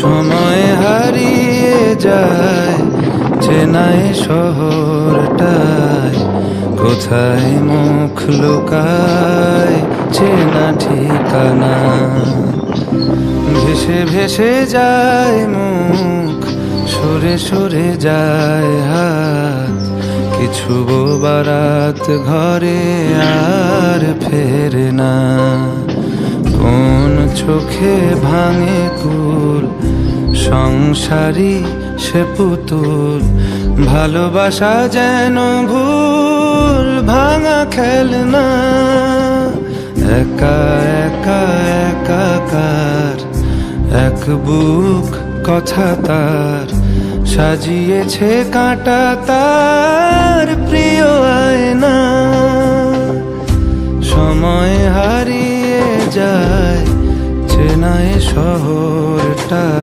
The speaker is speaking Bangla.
সময় হারিয়ে যায় চেনাই শহরটায়, কোথায় মুখ লুকায়, চেনা ঠিকানা। ভেসে ভেসে যায় মুখ, সরে সরে যায় হাত, কিছু বারাত ঘরে আর ফেরে না। কোন চোখে ভাঙে কুল সংসারী সে পুতুল। ভালোবাসা যেন ভুল, ভাঙা খেলনা। একা একা, একাকার, এক বুক কথা তার। সাজিয়েছে কাঁটা তার প্রিয় আয়না। সময় হারিয়ে যায়, চেনায় শহরটা।